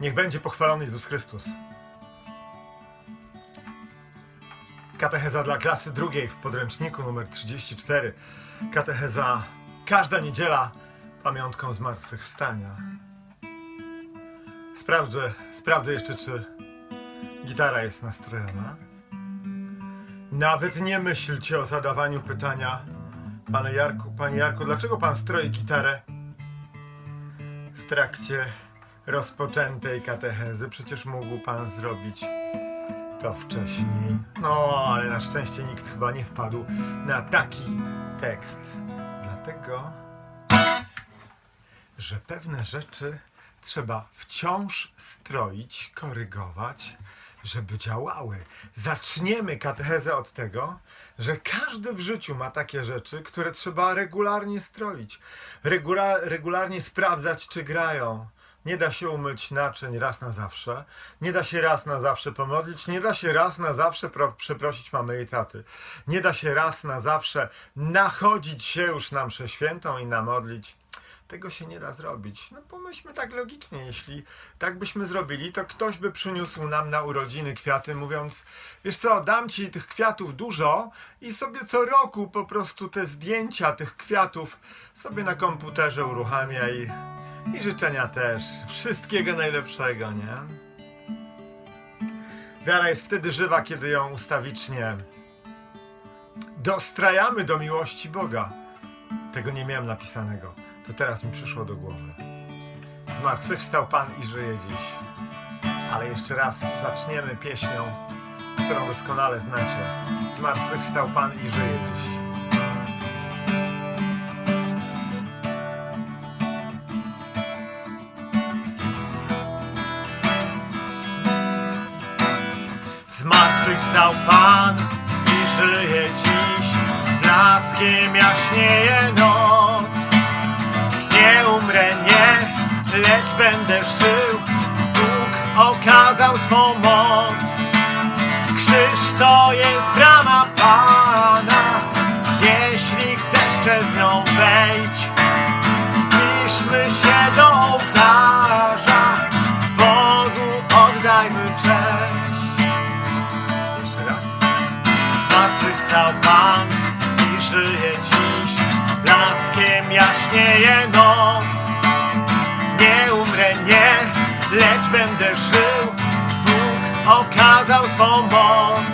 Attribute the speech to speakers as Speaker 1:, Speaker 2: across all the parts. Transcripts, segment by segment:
Speaker 1: Niech będzie pochwalony Jezus Chrystus. Katecheza dla klasy drugiej w podręczniku numer 34. Katecheza każda niedziela pamiątką zmartwychwstania. Sprawdzę, sprawdzę jeszcze, czy gitara jest nastrojona. Nawet nie myślcie o zadawaniu pytania, panie Jarku, panie Jarku, dlaczego pan stroi gitarę w trakcie rozpoczętej katechezy? Przecież mógł pan zrobić to wcześniej. No, ale na szczęście nikt chyba nie wpadł na taki tekst. Dlatego, że pewne rzeczy trzeba wciąż stroić, korygować, żeby działały. Zaczniemy katechezę od tego, że każdy w życiu ma takie rzeczy, które trzeba regularnie stroić, regula- regularnie sprawdzać, czy grają. Nie da się umyć naczyń raz na zawsze, nie da się raz na zawsze pomodlić, nie da się raz na zawsze pro- przeprosić mamy i taty, nie da się raz na zawsze nachodzić się już na mszę świętą i namodlić. Tego się nie da zrobić. No pomyślmy tak logicznie, jeśli tak byśmy zrobili, to ktoś by przyniósł nam na urodziny kwiaty, mówiąc, wiesz co, dam ci tych kwiatów dużo i sobie co roku po prostu te zdjęcia tych kwiatów sobie na komputerze uruchamia i, i życzenia też. Wszystkiego najlepszego, nie? Wiara jest wtedy żywa, kiedy ją ustawicznie dostrajamy do miłości Boga. Tego nie miałem napisanego. To teraz mi przyszło do głowy. Zmartwychwstał Pan i żyje dziś. Ale jeszcze raz zaczniemy pieśnią, którą doskonale znacie. Zmartwychwstał Pan i żyje dziś. Zmartwychwstał Pan i żyje dziś. Blaskiem jaśnieje noc. Nie umrę, nie, lecz będę żył. Okazał swą moc.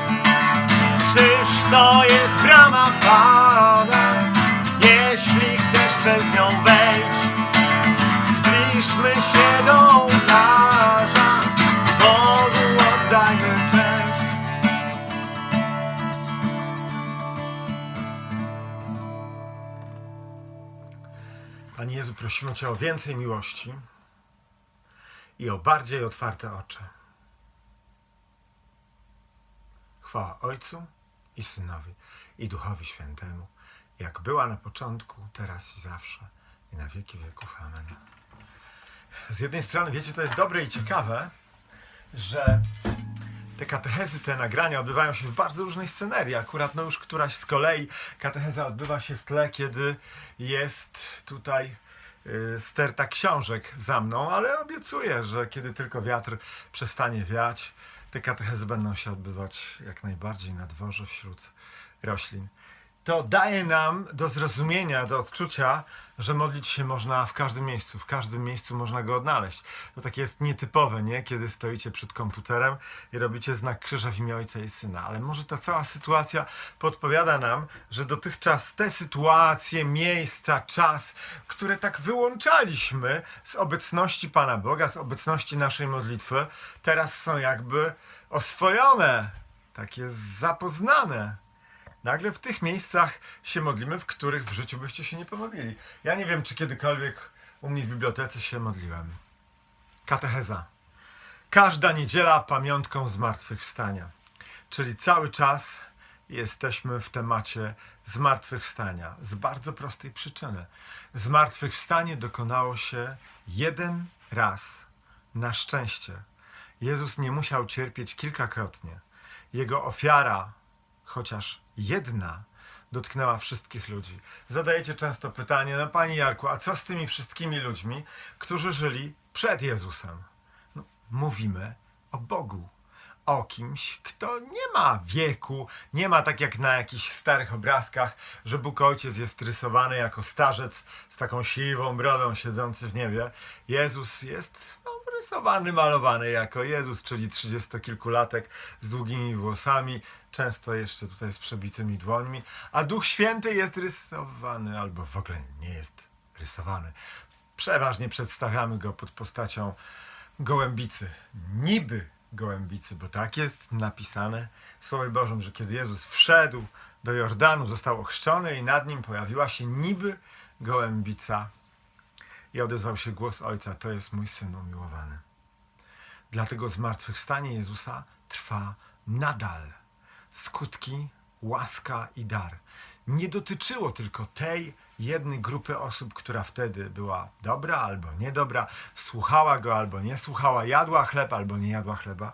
Speaker 1: Krzyż to jest brama Pana. Jeśli chcesz przez nią wejść, zbliżmy się do ołtarza. Bogu oddajmy cześć. Panie Jezu, prosimy Cię o więcej miłości i o bardziej otwarte oczy. Chwała Ojcu i Synowi i Duchowi Świętemu, jak była na początku, teraz i zawsze, i na wieki wieków. Amen. Z jednej strony, wiecie, to jest dobre i ciekawe, że te katechezy, te nagrania odbywają się w bardzo różnej scenerii. Akurat no już któraś z kolei katecheza odbywa się w tle, kiedy jest tutaj y, sterta książek za mną, ale obiecuję, że kiedy tylko wiatr przestanie wiać, te katechezy będą się odbywać jak najbardziej na dworze wśród roślin. To daje nam do zrozumienia, do odczucia, że modlić się można w każdym miejscu, w każdym miejscu można go odnaleźć. To takie jest nietypowe, nie? Kiedy stoicie przed komputerem i robicie znak krzyża w imię Ojca i Syna. Ale może ta cała sytuacja podpowiada nam, że dotychczas te sytuacje, miejsca, czas, które tak wyłączaliśmy z obecności Pana Boga, z obecności naszej modlitwy, teraz są jakby oswojone, takie zapoznane. Nagle w tych miejscach się modlimy, w których w życiu byście się nie pomodlili. Ja nie wiem, czy kiedykolwiek u mnie w bibliotece się modliłem. Katecheza. Każda niedziela pamiątką zmartwychwstania. Czyli cały czas jesteśmy w temacie zmartwychwstania. Z bardzo prostej przyczyny. Zmartwychwstanie dokonało się jeden raz. Na szczęście. Jezus nie musiał cierpieć kilkakrotnie. Jego ofiara chociaż jedna dotknęła wszystkich ludzi. Zadajecie często pytanie, no Panie Jarku, a co z tymi wszystkimi ludźmi, którzy żyli przed Jezusem? No, mówimy o Bogu. O kimś, kto nie ma wieku, nie ma tak jak na jakichś starych obrazkach, że Bóg Ojciec jest rysowany jako starzec z taką siwą brodą siedzący w niebie. Jezus jest no, rysowany, malowany jako Jezus, czyli trzydziestokilkulatek z długimi włosami, często jeszcze tutaj z przebitymi dłońmi, a Duch Święty jest rysowany albo w ogóle nie jest rysowany. Przeważnie przedstawiamy go pod postacią gołębicy, niby gołębicy, bo tak jest napisane w Słowie Bożym, że kiedy Jezus wszedł do Jordanu, został ochrzczony i nad nim pojawiła się niby gołębica i odezwał się głos Ojca, to jest mój Syn umiłowany. Dlatego zmartwychwstanie Jezusa trwa nadal. Skutki, łaska i dar. Nie dotyczyło tylko tej jednej grupy osób, która wtedy była dobra albo niedobra, słuchała go albo nie słuchała, jadła chleb albo nie jadła chleba.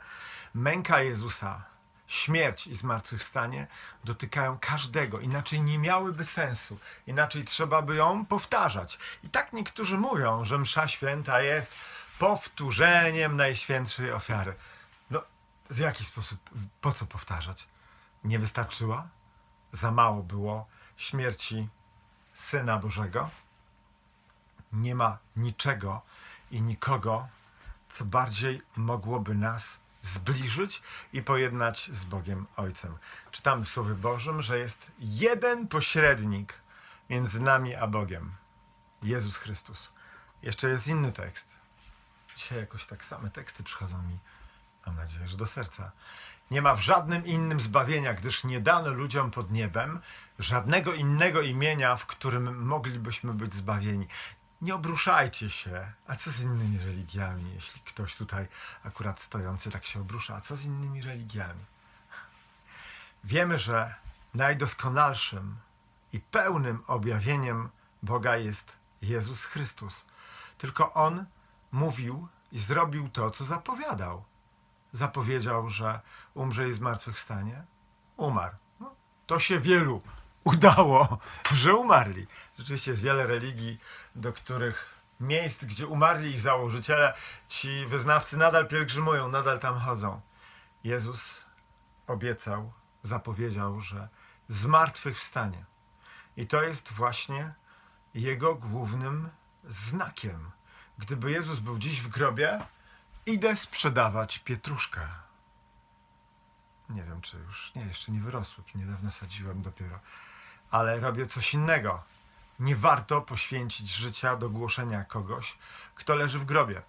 Speaker 1: Męka Jezusa, śmierć i zmartwychwstanie dotykają każdego, inaczej nie miałyby sensu, inaczej trzeba by ją powtarzać. I tak niektórzy mówią, że msza święta jest powtórzeniem najświętszej ofiary. No, z jaki sposób, po co powtarzać? Nie wystarczyła? Za mało było śmierci Syna Bożego? Nie ma niczego i nikogo, co bardziej mogłoby nas zbliżyć i pojednać z Bogiem Ojcem. Czytamy w Słowie Bożym, że jest jeden pośrednik między nami a Bogiem. Jezus Chrystus. Jeszcze jest inny tekst. Dzisiaj jakoś tak same teksty przychodzą mi, mam nadzieję, że do serca. Nie ma w żadnym innym zbawienia, gdyż nie dano ludziom pod niebem żadnego innego imienia, w którym moglibyśmy być zbawieni. Nie obruszajcie się. A co z innymi religiami, jeśli ktoś tutaj akurat stojący tak się obrusza? A co z innymi religiami? Wiemy, że najdoskonalszym i pełnym objawieniem Boga jest Jezus Chrystus. Tylko On mówił i zrobił to, co zapowiadał. Zapowiedział, że umrze i zmartwychwstanie. Umarł. No, to się wielu udało, że umarli. Rzeczywiście jest wiele religii, do których miejsc, gdzie umarli ich założyciele, ci wyznawcy nadal pielgrzymują, nadal tam chodzą. Jezus obiecał, zapowiedział, że zmartwychwstanie. I to jest właśnie jego głównym znakiem. Gdyby Jezus był dziś w grobie, idę sprzedawać pietruszkę. Nie wiem, czy już nie, jeszcze nie wyrosły, niedawno sadziłem dopiero, ale robię coś innego. Nie warto poświęcić życia do głoszenia kogoś, kto leży w grobie.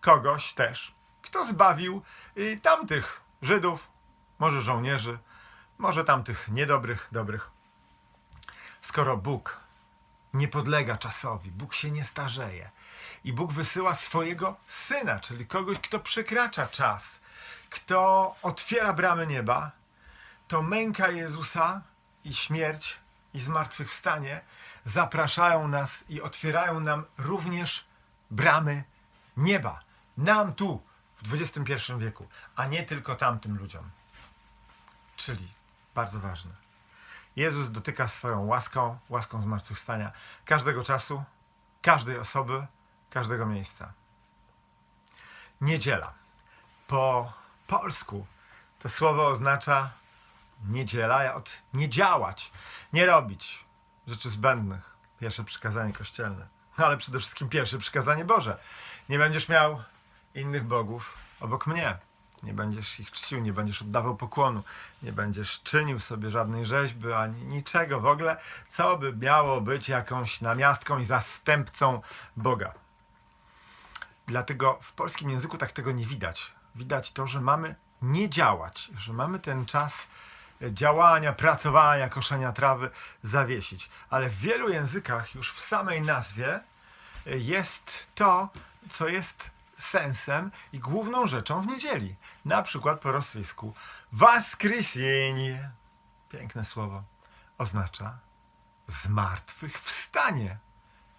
Speaker 1: Kogoś też, kto zbawił y, tamtych Żydów, może żołnierzy, może tamtych niedobrych, dobrych. Skoro Bóg nie podlega czasowi, Bóg się nie starzeje i Bóg wysyła swojego syna, czyli kogoś, kto przekracza czas, kto otwiera bramy nieba, to męka Jezusa i śmierć i zmartwychwstanie zapraszają nas i otwierają nam również bramy nieba. Nam tu, w XXI wieku, a nie tylko tamtym ludziom. Czyli, bardzo ważne, Jezus dotyka swoją łaską, łaską zmartwychwstania każdego czasu, każdej osoby, każdego miejsca. Niedziela. Po polsku to słowo oznacza niedziela od nie działać, nie robić rzeczy zbędnych. Pierwsze przykazanie kościelne. No ale przede wszystkim pierwsze przykazanie Boże. Nie będziesz miał innych bogów obok mnie. Nie będziesz ich czcił, nie będziesz oddawał pokłonu, nie będziesz czynił sobie żadnej rzeźby ani niczego w ogóle, co by miało być jakąś namiastką i zastępcą Boga. Dlatego w polskim języku tak tego nie widać. Widać to, że mamy nie działać, że mamy ten czas działania, pracowania, koszenia trawy zawiesić. Ale w wielu językach już w samej nazwie jest to, co jest sensem i główną rzeczą w niedzieli. Na przykład po rosyjsku Waskresienie, piękne słowo, oznacza zmartwychwstanie.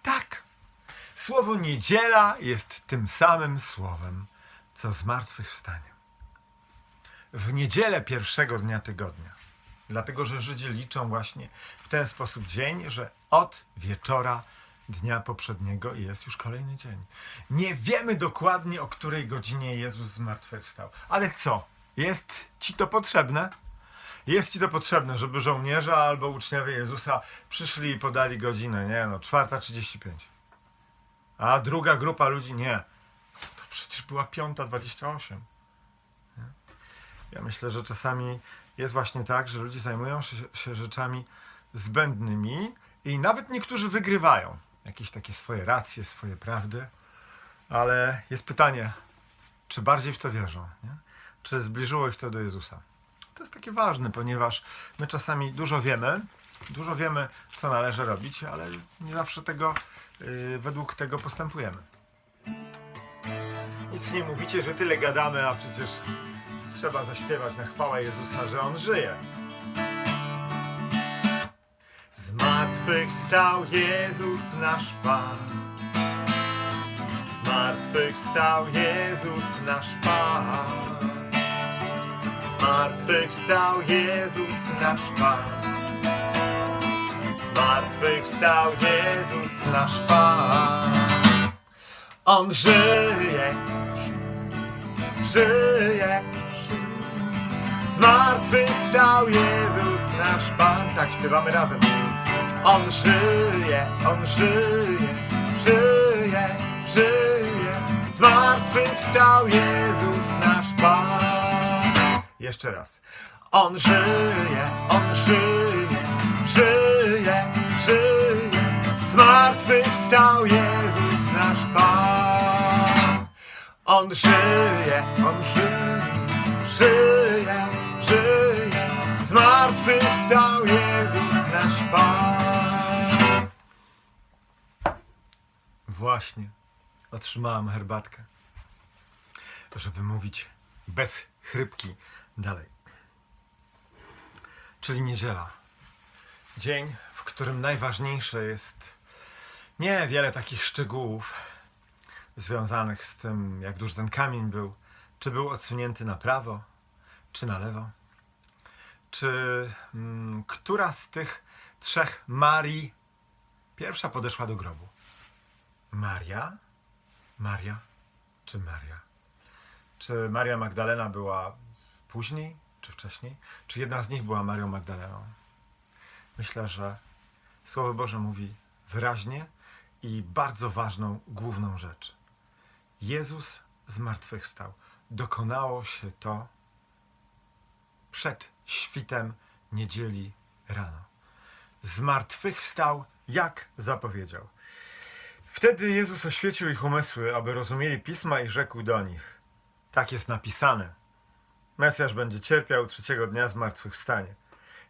Speaker 1: Tak. Słowo niedziela jest tym samym słowem, co zmartwychwstanie. W niedzielę pierwszego dnia tygodnia dlatego że Żydzi liczą właśnie w ten sposób dzień, że od wieczora dnia poprzedniego jest już kolejny dzień. Nie wiemy dokładnie, o której godzinie Jezus zmartwychwstał. Ale co? Jest ci to potrzebne? Jest ci to potrzebne, żeby żołnierze albo uczniowie Jezusa przyszli i podali godzinę, nie no, 4.35. A druga grupa ludzi nie. To przecież była 5.28. Nie? Ja myślę, że czasami jest właśnie tak, że ludzie zajmują się, się rzeczami zbędnymi i nawet niektórzy wygrywają jakieś takie swoje racje, swoje prawdy, ale jest pytanie, czy bardziej w to wierzą? Nie? Czy zbliżyło ich to do Jezusa? To jest takie ważne, ponieważ my czasami dużo wiemy, dużo wiemy, co należy robić, ale nie zawsze tego yy, według tego postępujemy. Nic nie mówicie, że tyle gadamy, a przecież trzeba zaśpiewać na chwałę Jezusa, że On żyje. Zmartwychwstał Jezus nasz Pan. Zmartwychwstał Jezus nasz Pan. Zmartwychwstał Jezus nasz Pan. Zmartwychwstał Jezus nasz Pan. On żyje, żyje. Zmartwychwstał Jezus nasz Pan. Tak śpiewamy razem. On żyje, On żyje, żyje, żyje. Zmartwychwstał Jezus nasz Pan. Jeszcze raz. On żyje, On żyje, żyje, żyje. Zmartwychwstał Jezus nasz Pan. On żyje, On żyje, żyje. Zmartwychwstał Jezus nasz Pan. Właśnie otrzymałem herbatkę, żeby mówić bez chrypki dalej. Czyli niedziela. Dzień, w którym najważniejsze jest nie wiele takich szczegółów związanych z tym, jak duży ten kamień był, czy był odsunięty na prawo, czy na lewo, czy mm, która z tych trzech Marii pierwsza podeszła do grobu. Maria? Maria? Czy Maria? Czy Maria Magdalena była później, czy wcześniej? Czy jedna z nich była Marią Magdaleną? Myślę, że Słowo Boże mówi wyraźnie i bardzo ważną, główną rzecz. Jezus zmartwychwstał. Dokonało się to przed świtem niedzieli rano. Zmartwychwstał, jak zapowiedział. Wtedy Jezus oświecił ich umysły, aby rozumieli pisma i rzekł do nich: Tak jest napisane. Mesjasz będzie cierpiał trzeciego dnia zmartwychwstanie.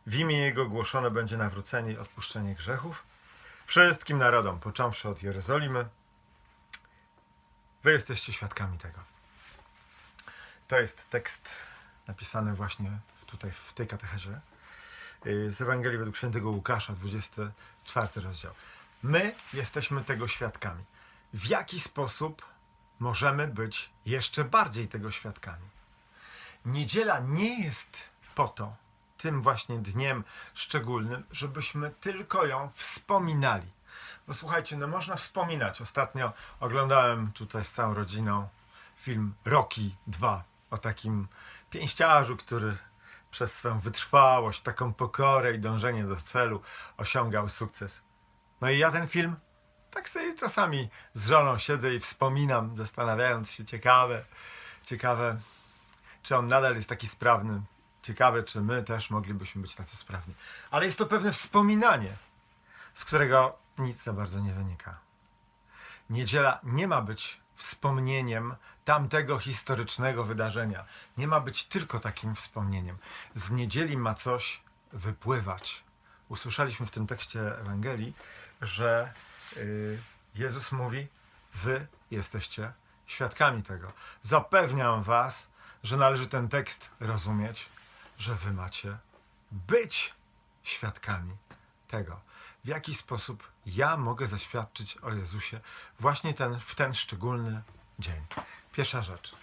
Speaker 1: W imię Jego głoszone będzie nawrócenie i odpuszczenie grzechów wszystkim narodom, począwszy od Jerozolimy. Wy jesteście świadkami tego. To jest tekst napisany właśnie tutaj w tej katechezie y, z Ewangelii według świętego Łukasza, 24 rozdział. My jesteśmy tego świadkami. W jaki sposób możemy być jeszcze bardziej tego świadkami? Niedziela nie jest po to, tym właśnie dniem szczególnym, żebyśmy tylko ją wspominali. Bo słuchajcie, no można wspominać. Ostatnio oglądałem tutaj z całą rodziną film Rocky 2 o takim pięściarzu, który przez swoją wytrwałość, taką pokorę i dążenie do celu osiągał sukces. No i ja ten film tak sobie czasami z żoną siedzę i wspominam, zastanawiając się, ciekawe, ciekawe, czy on nadal jest taki sprawny. Ciekawe, czy my też moglibyśmy być tacy sprawni. Ale jest to pewne wspominanie, z którego nic za bardzo nie wynika. Niedziela nie ma być wspomnieniem tamtego historycznego wydarzenia. Nie ma być tylko takim wspomnieniem. Z niedzieli ma coś wypływać. Usłyszeliśmy w tym tekście Ewangelii, że y, Jezus mówi: Wy jesteście świadkami tego. Zapewniam Was, że należy ten tekst rozumieć, że Wy macie być świadkami tego, w jaki sposób ja mogę zaświadczyć o Jezusie właśnie ten, w ten szczególny dzień. Pierwsza rzecz.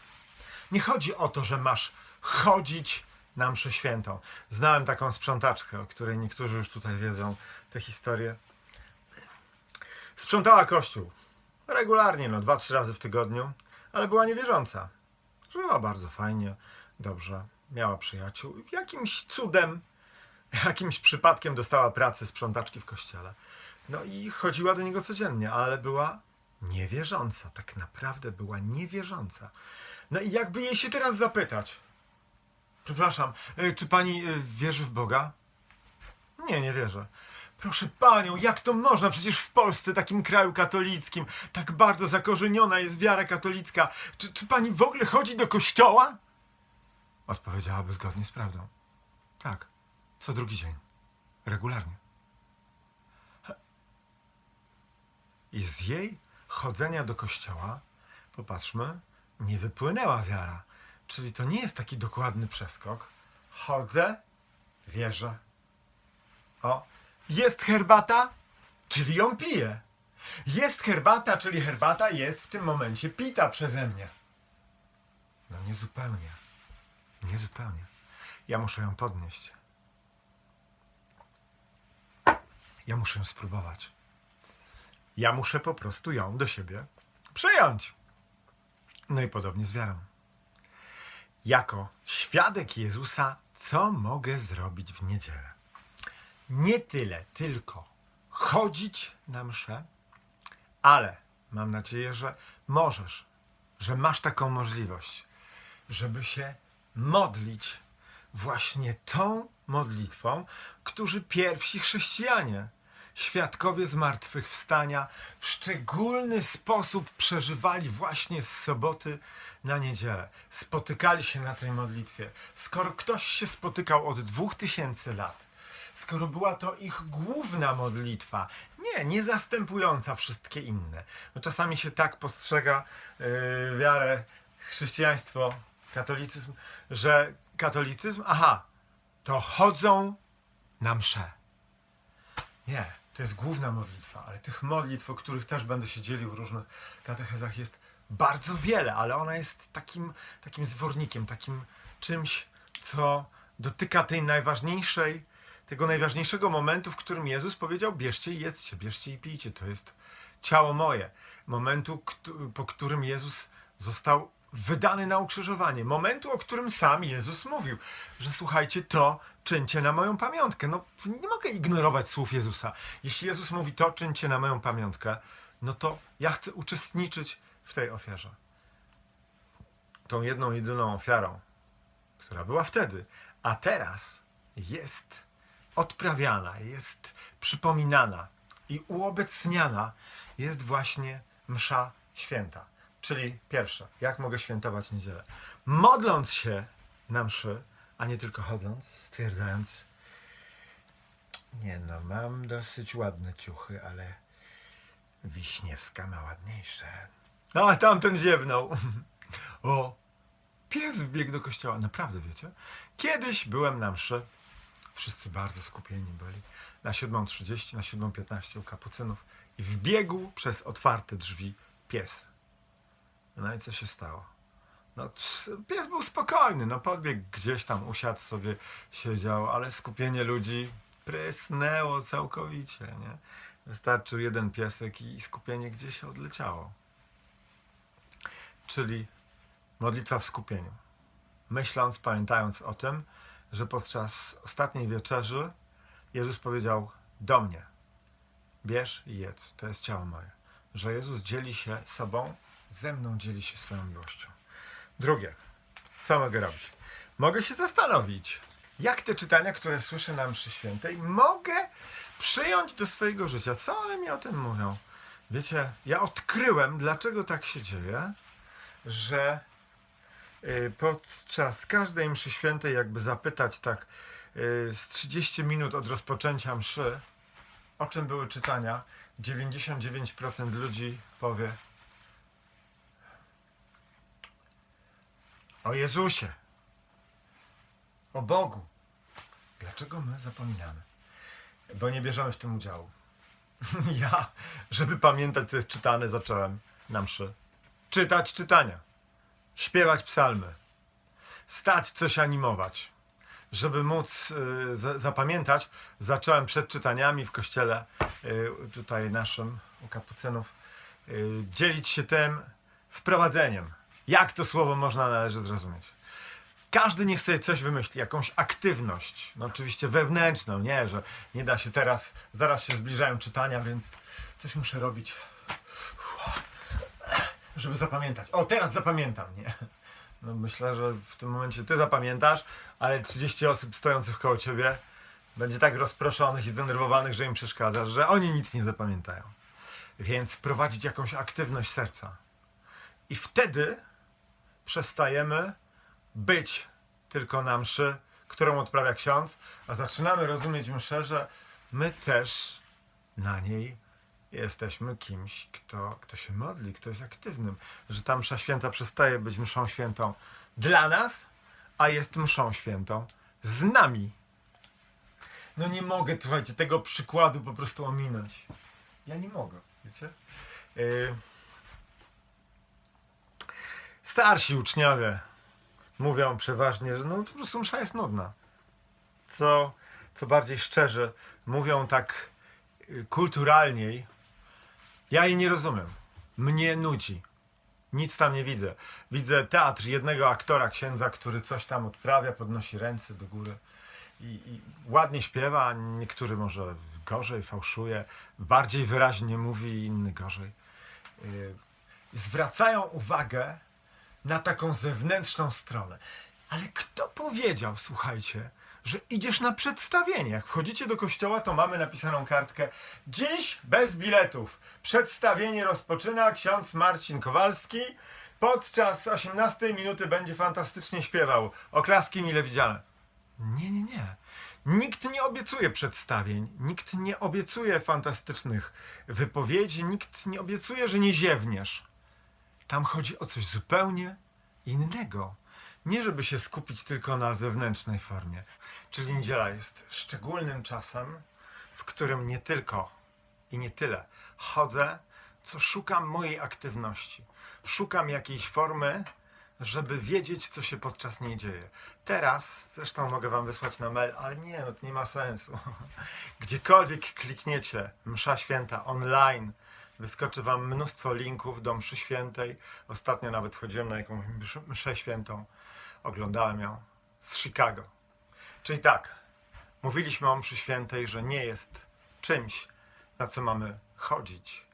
Speaker 1: Nie chodzi o to, że masz chodzić na mszę świętą. Znałem taką sprzątaczkę, o której niektórzy już tutaj wiedzą tę historię. Sprzątała kościół. Regularnie, no dwa, trzy razy w tygodniu, ale była niewierząca. Żyła bardzo fajnie, dobrze, miała przyjaciół. Jakimś cudem, jakimś przypadkiem dostała pracę sprzątaczki w kościele. No i chodziła do niego codziennie, ale była niewierząca. Tak naprawdę była niewierząca. No i jakby jej się teraz zapytać, przepraszam, y, czy pani y, wierzy w Boga? Nie, nie wierzę. Proszę panią, jak to można? Przecież w Polsce, takim kraju katolickim, tak bardzo zakorzeniona jest wiara katolicka. Czy, czy pani w ogóle chodzi do kościoła? Odpowiedziałaby zgodnie z prawdą. Tak, co drugi dzień. Regularnie. I z jej chodzenia do kościoła, popatrzmy, nie wypłynęła wiara. Czyli to nie jest taki dokładny przeskok. Chodzę, wierzę. O, jest herbata, czyli ją piję. Jest herbata, czyli herbata jest w tym momencie pita przeze mnie. No nie zupełnie. Nie zupełnie. Ja muszę ją podnieść. Ja muszę ją spróbować. Ja muszę po prostu ją do siebie przyjąć. No i podobnie z wiarą. Jako świadek Jezusa, co mogę zrobić w niedzielę? Nie tyle tylko chodzić na mszę, ale mam nadzieję, że możesz, że masz taką możliwość, żeby się modlić właśnie tą modlitwą, którzy pierwsi chrześcijanie, świadkowie zmartwychwstania, w szczególny sposób przeżywali właśnie z soboty na niedzielę. Spotykali się na tej modlitwie. Skoro ktoś się spotykał od dwóch tysięcy lat, skoro była to ich główna modlitwa, nie, nie zastępująca wszystkie inne. No czasami się tak postrzega yy, wiarę, chrześcijaństwo, katolicyzm, że katolicyzm, aha, to chodzą na mszę. Nie, to jest główna modlitwa, ale tych modlitw, o których też będę się dzielił w różnych katechezach, jest bardzo wiele, ale ona jest takim, takim zwornikiem, takim czymś, co dotyka tej najważniejszej, tego najważniejszego momentu, w którym Jezus powiedział: bierzcie i jedzcie, bierzcie i pijcie, to jest ciało moje. Momentu, po którym Jezus został wydany na ukrzyżowanie. Momentu, o którym sam Jezus mówił, że słuchajcie, to czyńcie na moją pamiątkę. No, nie mogę ignorować słów Jezusa. Jeśli Jezus mówi to czyńcie na moją pamiątkę, no to ja chcę uczestniczyć w tej ofiarze. Tą jedną, jedyną ofiarą, która była wtedy, a teraz jest odprawiana, jest przypominana i uobecniana jest właśnie msza święta. Czyli pierwsze, jak mogę świętować niedzielę? Modląc się na mszy, a nie tylko chodząc, stwierdzając, nie no, mam dosyć ładne ciuchy, ale Wiśniewska ma ładniejsze. No, a tamten ziewnął. O, pies wbiegł do kościoła. Naprawdę, wiecie? Kiedyś byłem na mszy. Wszyscy bardzo skupieni byli. Na 7.30, na 7.15 u kapucynów. I wbiegł przez otwarte drzwi pies. No i co się stało? No, pies był spokojny, no podbiegł gdzieś tam, usiadł sobie, siedział, ale skupienie ludzi prysnęło całkowicie, nie? Wystarczył jeden piesek i skupienie gdzieś odleciało. Czyli modlitwa w skupieniu. Myśląc, pamiętając o tym, że podczas ostatniej wieczerzy Jezus powiedział do mnie, bierz i jedz, to jest ciało moje. Że Jezus dzieli się sobą, ze mną dzieli się swoją miłością. Drugie, co mogę robić? Mogę się zastanowić, jak te czytania, które słyszę na mszy świętej, mogę przyjąć do swojego życia. Co one mi o tym mówią? Wiecie, ja odkryłem, dlaczego tak się dzieje, że y, podczas każdej mszy świętej, jakby zapytać tak y, z 30 minut od rozpoczęcia mszy, o czym były czytania, 99% ludzi powie o Jezusie, o Bogu. Dlaczego my zapominamy? Bo nie bierzemy w tym udziału. Ja, żeby pamiętać, co jest czytane, zacząłem na mszy. Czytać czytania, śpiewać psalmy, stać coś animować, żeby móc y, za- zapamiętać, zacząłem przed czytaniami w kościele y, tutaj naszym u kapucynów y, dzielić się tym wprowadzeniem. Jak to słowo można należy zrozumieć? Każdy niech sobie coś wymyśli, jakąś aktywność. No oczywiście wewnętrzną, nie, że nie da się teraz, zaraz się zbliżają czytania, więc coś muszę robić, żeby zapamiętać. O, teraz zapamiętam, nie? No myślę, że w tym momencie ty zapamiętasz, ale 30 osób stojących koło ciebie będzie tak rozproszonych i zdenerwowanych, że im przeszkadzasz, że oni nic nie zapamiętają. Więc wprowadzić jakąś aktywność serca. I wtedy przestajemy być tylko na mszy, którą odprawia ksiądz, a zaczynamy rozumieć mszę, że my też na niej jesteśmy kimś, kto, kto się modli, kto jest aktywnym. Że ta msza święta przestaje być mszą świętą dla nas, a jest mszą świętą z nami. No nie mogę, słuchajcie, tego przykładu po prostu ominąć. Ja nie mogę, wiecie? Yy... Starsi uczniowie mówią przeważnie, że no po prostu msza jest nudna. Co, co bardziej szczerze, mówią tak y, kulturalniej. Ja jej nie rozumiem. Mnie nudzi. Nic tam nie widzę. Widzę teatr jednego aktora, księdza, który coś tam odprawia, podnosi ręce do góry i, i ładnie śpiewa, niektóry może gorzej fałszuje, bardziej wyraźnie mówi, inny gorzej. Yy, zwracają uwagę na taką zewnętrzną stronę. Ale kto powiedział, słuchajcie, że idziesz na przedstawienie? Jak wchodzicie do kościoła, to mamy napisaną kartkę Dziś bez biletów. Przedstawienie rozpoczyna ksiądz Marcin Kowalski. Podczas 18 minuty będzie fantastycznie śpiewał. Oklaski mile widziane. Nie, nie, nie. Nikt nie obiecuje przedstawień, nikt nie obiecuje fantastycznych wypowiedzi, nikt nie obiecuje, że nie ziewniesz. Tam chodzi o coś zupełnie innego. Nie żeby się skupić tylko na zewnętrznej formie. Czyli niedziela jest szczególnym czasem, w którym nie tylko i nie tyle chodzę, co szukam mojej aktywności. Szukam jakiejś formy, żeby wiedzieć, co się podczas niej dzieje. Teraz, zresztą mogę Wam wysłać na mail, ale nie, no to nie ma sensu. Gdziekolwiek klikniecie, msza święta online, wyskoczy Wam mnóstwo linków do mszy świętej. Ostatnio nawet chodziłem na jakąś msz- mszę świętą, oglądałem ją z Chicago. Czyli tak, mówiliśmy o mszy świętej, że nie jest czymś, na co mamy chodzić,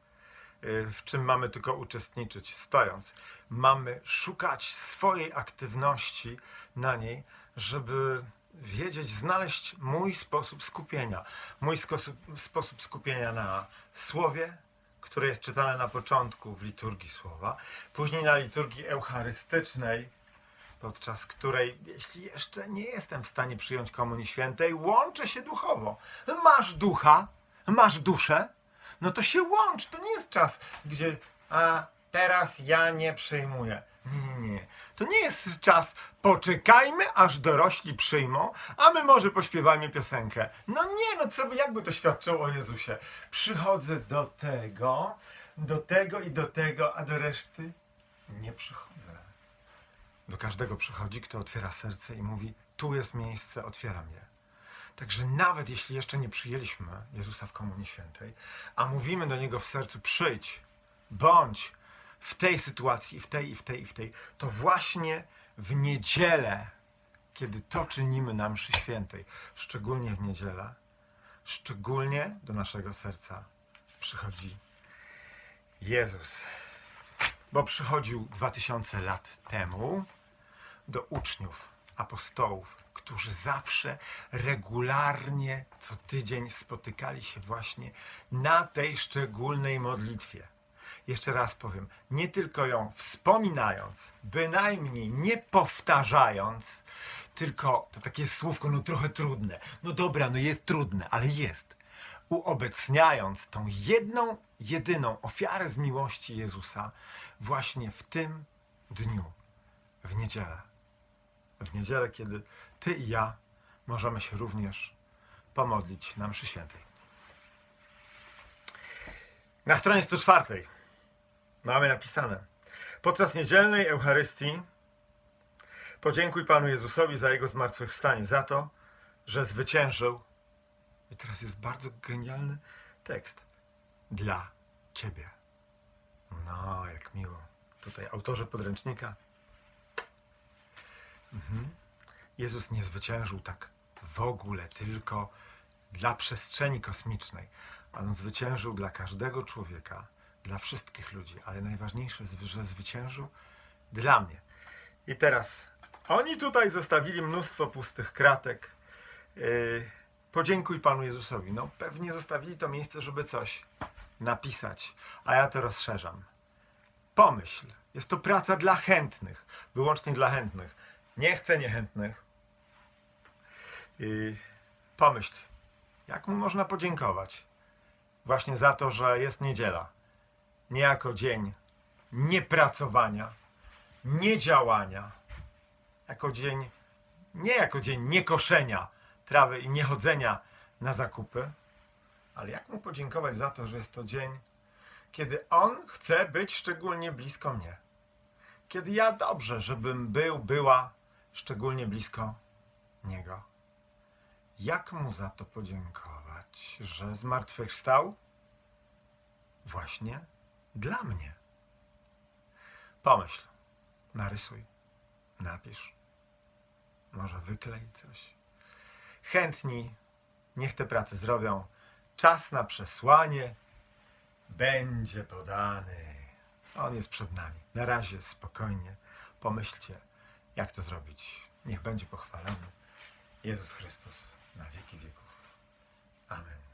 Speaker 1: y, w czym mamy tylko uczestniczyć stojąc. Mamy szukać swojej aktywności na niej, żeby wiedzieć, znaleźć mój sposób skupienia. Mój sposób, sposób skupienia na słowie, które jest czytane na początku w liturgii słowa, później na liturgii eucharystycznej, podczas której, jeśli jeszcze nie jestem w stanie przyjąć Komunii Świętej, łączę się duchowo. Masz ducha, masz duszę, no to się łącz. To nie jest czas, gdzie a teraz ja nie przyjmuję. To nie jest czas, poczekajmy, aż dorośli przyjmą, a my może pośpiewajmy piosenkę. No nie, no co, by- jakby to świadczyło o Jezusie. Przychodzę do tego, do tego i do tego, a do reszty nie przychodzę. Do każdego przychodzi, kto otwiera serce i mówi: Tu jest miejsce, otwieram je. Także nawet jeśli jeszcze nie przyjęliśmy Jezusa w Komunii Świętej, a mówimy do Niego w sercu: przyjdź, bądź w tej sytuacji, w tej, i w tej, i w tej, to właśnie w niedzielę, kiedy to czynimy na mszy świętej, szczególnie w niedzielę, szczególnie do naszego serca przychodzi Jezus. Bo przychodził 2000 lat temu do uczniów, apostołów, którzy zawsze regularnie co tydzień spotykali się właśnie na tej szczególnej modlitwie. Jeszcze raz powiem, nie tylko ją wspominając, bynajmniej nie powtarzając, tylko to takie słówko, no trochę trudne. No dobra, no jest trudne, ale jest. Uobecniając tą jedną, jedyną ofiarę z miłości Jezusa właśnie w tym dniu, w niedzielę w niedzielę, kiedy Ty i ja możemy się również pomodlić na mszy świętej. Na stronie 104 mamy napisane Podczas niedzielnej Eucharystii Podziękuj Panu Jezusowi za Jego zmartwychwstanie, za to, że zwyciężył. I teraz jest bardzo genialny tekst. Dla Ciebie. No, jak miło. Tutaj autorzy podręcznika. Mhm. Jezus nie zwyciężył tak w ogóle tylko dla przestrzeni kosmicznej. On zwyciężył dla każdego człowieka, dla wszystkich ludzi, ale najważniejsze, jest, że zwyciężył dla mnie. I teraz oni tutaj zostawili mnóstwo pustych kratek. Yy, podziękuj Panu Jezusowi. No, pewnie zostawili to miejsce, żeby coś napisać, a ja to rozszerzam. Pomyśl, jest to praca dla chętnych, wyłącznie dla chętnych. Nie chcę niechętnych. Yy, pomyśl, jak mu można podziękować? Właśnie za to, że jest niedziela. Nie jako dzień niepracowania, niedziałania, jako dzień, nie jako dzień niekoszenia trawy i niechodzenia na zakupy, ale jak mu podziękować za to, że jest to dzień, kiedy on chce być szczególnie blisko mnie. Kiedy ja dobrze, żebym był, była szczególnie blisko niego. Jak mu za to podziękować, że zmartwychwstał? Właśnie dla mnie. Pomyśl, narysuj, napisz, może wyklej coś. Chętni, niech te prace zrobią. Czas na przesłanie będzie podany. On jest przed nami. Na razie spokojnie pomyślcie, jak to zrobić. Niech będzie pochwalony Jezus Chrystus na wieki wieków. Amen.